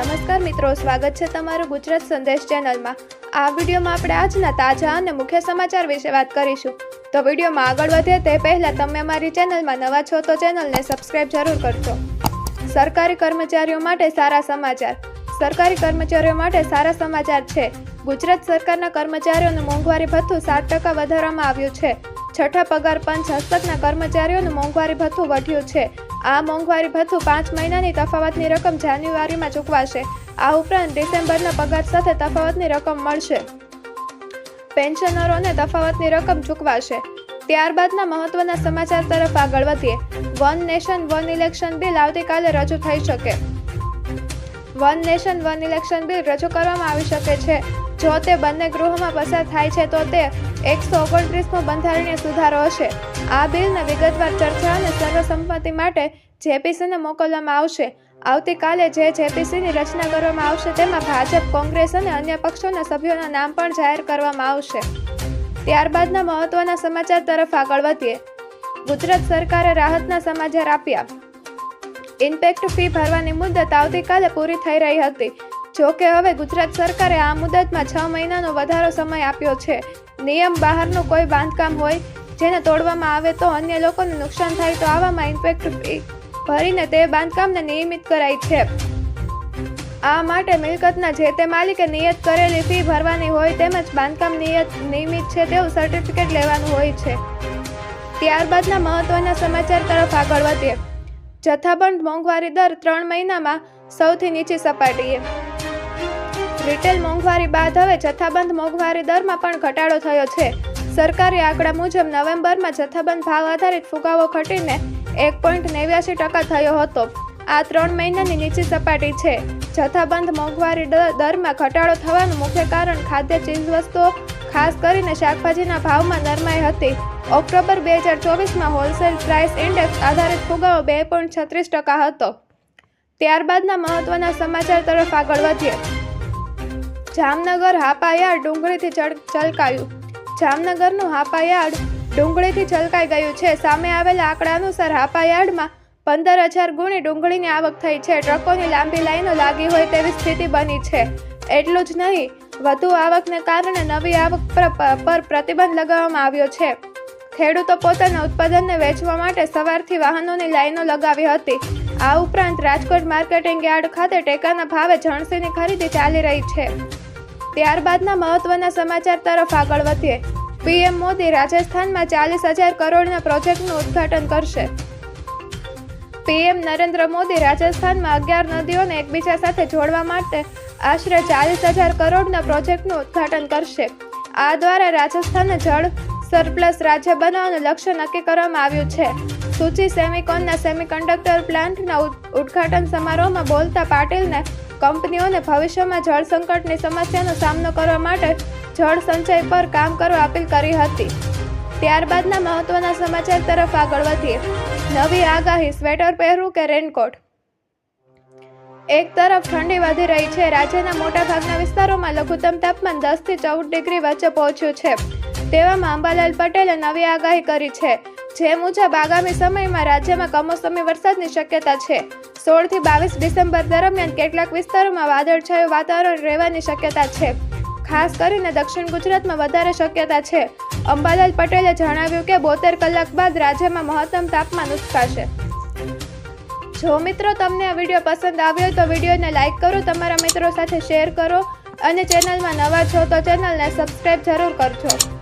નમસ્કાર મિત્રો, સ્વાગત છે તમારું ગુજરાત સંદેશ ચેનલમાં. આ વિડીયોમાં આપણે આજના તાજા અને મુખ્ય સમાચાર વિશે વાત કરીશું. તો વિડીયોમાં આગળ વધે તે પહેલાં તમે અમારી ચેનલમાં નવા છો તો ચેનલને સબસ્ક્રાઇબ જરૂર કરજો. સરકારી કર્મચારીઓ માટે સારા સમાચાર. સરકારી કર્મચારીઓ માટે સારા સમાચાર છે. ગુજરાત સરકારના કર્મચારીઓનું મોંઘવારી ભથ્થું સાત ટકા વધારવામાં આવ્યું છે. છઠ્ઠા પગાર પંચ હસ્તકના કર્મચારીઓનું મોંઘવારી ભથ્થું વધ્યું છે. આ મોંઘવારી ભથ્થું પાંચ મહિનાની તફાવતની રકમ જાન્યુઆરીમાં ચૂકવાશે. આ ઉપરાંત ડિસેમ્બરના પગાર સાથે તફાવતની રકમ મળશે. પેન્શનરોને તફાવતની રકમ ચૂકવાશે. ત્યારબાદના મહત્વના સમાચાર તરફ આગળ વધીએ. One nation, one election bill આવતીકાલે રજૂ થઈ શકે. One nation, one election bill રજૂ કરવામાં આવી શકે છે. જો તે બંને ગૃહોમાં પસાર થાય છે તો તે એકસો ઓગણત્રીસમો બંધારણીય સુધારો હશે. આ બિલને વિગતવાર ચર્ચા અને સર્વસંમતિ માટે જેપીસીને મોકલવામાં આવશે. આવતીકાલે જે જેપીસીની રચના કરવામાં આવશે તેમાં ભાજપ, કોંગ્રેસ અને અન્ય પક્ષોના સભ્યોના નામ પણ જાહેર કરવામાં આવશે. ત્યારબાદના મહત્વના સમાચાર તરફ આગળ વધીએ. ગુજરાત સરકારે રાહતના સમાચાર આપ્યા. ઇન્પેક્ટ ફી ભરવાની મુદત આવતીકાલે પૂરી થઈ રહી હતી. જો કે હવે ગુજરાત સરકારે આ મુદતમાં છ મહિનાનો વધારો સમય આપ્યો છે. નિયમ બહારનું કોઈ બાંધકામ હોય જેને તોડવામાં આવે તો અન્ય લોકોને નુકસાન થાય તો આવામાં ઇન્ફેક્ટ ભરીને તે બાંધકામને નિયમિત કરાય છે. આ માટે મિલકતના જે તે માલિકે નિયત કરેલી ફી ભરવાની હોય તેમજ બાંધકામ નિયત નિયમિત છે તેવું સર્ટિફિકેટ લેવાનું હોય છે. ત્યારબાદના મહત્વના સમાચાર તરફ આગળ વધીએ. જથ્થાબંધ મોંઘવારી દર ત્રણ મહિનામાં સૌથી નીચી સપાટીએ. રિટેલ મોંઘવારી બાદ હવે જથ્થાબંધ મોંઘવારી દરમાં પણ ઘટાડો થયો છે. સરકારી આંકડા મુજબ નવેમ્બરમાં જથ્થાબંધ ભાવ આધારિત ફુગાવો ઘટીને એક પોઈન્ટ નેવ્યાસી ટકા થયો હતો. આ ત્રણ મહિનાની નીચી સપાટી છે. જથ્થાબંધ મોંઘવારી દરમાં ઘટાડો થવાનું મુખ્ય કારણ ખાદ્ય ચીજવસ્તુઓ, ખાસ કરીને શાકભાજીના ભાવમાં નરમાઈ હતી. ઓક્ટોબર બે હજાર ચોવીસમાં હોલસેલ પ્રાઇસ ઇન્ડેક્સ આધારિત ફુગાવો બે પોઈન્ટ છત્રીસ ટકા હતો. ત્યારબાદના મહત્વના સમાચાર તરફ આગળ વધીએ. જામનગર હાપાયાર્ડ ડુંગળીથી છલકાયું. જામનગરનું હાપાયાર્ડ ડુંગળીથી છલકાઈ ગયું છે. સામે આવેલા આંકડા અનુસાર હાપાયાર્ડમાં પંદર હજાર ગુણી ડુંગળીની આવક થઈ છે. ટ્રકોની લાંબી લાઈનો લાગી હોય તેવી સ્થિતિ બની છે. એટલું જ નહીં, વધુ આવકને કારણે નવી આવક પર પ્રતિબંધ લગાવવામાં આવ્યો છે. ખેડૂતો પોતાના ઉત્પાદનને વેચવા માટે સવારથી વાહનોની લાઈનો લગાવી હતી. આ ઉપરાંત રાજકોટ માર્કેટિંગ યાર્ડ ખાતે ટેકાના ભાવે જણસીની ખરીદી ચાલી રહી છે. ત્યારબાદના મહત્વના સમાચાર તરફ આગળ વધીએ. પીએમ મોદી રાજસ્થાનમાં ચાલીસ હજાર કરોડના પ્રોજેક્ટનું ઉદ્ઘાટન કરશે. પીએમ નરેન્દ્ર મોદી રાજસ્થાનમાં અગિયાર નદીઓને એકબીજા સાથે જોડવા માટે આશરે ચાલીસ હજાર કરોડના પ્રોજેક્ટનું ઉદ્ઘાટન કરશે. આ દ્વારા રાજસ્થાનને જળ સરપ્લસ રાજ્ય બનાવવાનું લક્ષ્ય નક્કી કરવામાં આવ્યું છે. સૂચિ સેમિકોનના સેમિકન્ડક્ટર પ્લાન્ટના ઉદ- ઉદ્ઘાટન સમારોહમાં બોલતા પાટીલને કંપનીઓને ભવિષ્યમાં જળ સંકટની સમસ્યાનો સામનો કરવા માટે જળ સંચય પર કામ કરવા અપીલ કરી હતી. ત્યારબાદના મહત્વના સમાચાર તરફ આગળ વધીએ. નવી આગાહી, સ્વેટર પહેરવું કે રેનકોટ? એક તરફ ઠંડી વધી રહી છે, રાજ્યના મોટાભાગના વિસ્તારોમાં લઘુત્તમ તાપમાન દસથી ચૌદ ડિગ્રી વચ્ચે પહોંચ્યું છે. તેવામાં અંબાલાલ પટેલે નવી આગાહી કરી છે. જે મુજબ આગામી સમયમાં રાજ્યમાં કમોસમી વરસાદની શક્યતા છે. સોળથી બાવીસ ડિસેમ્બર દરમિયાન કેટલાક વિસ્તારોમાં વાદળછાયું વાતાવરણ રહેવાની શક્યતા છે. ખાસ કરીને દક્ષિણ ગુજરાતમાં વધારે શક્યતા છે. અંબાલાલ પટેલે જણાવ્યું કે બોતેર કલાક બાદ રાજ્યમાં મહત્તમ તાપમાન ઉચકાશે. જો મિત્રો તમને આ વીડિયો પસંદ આવ્યો તો વિડીયોને લાઇક કરો, તમારા મિત્રો સાથે શેર કરો અને ચેનલમાં નવા છો તો ચેનલને સબસ્ક્રાઈબ જરૂર કરજો.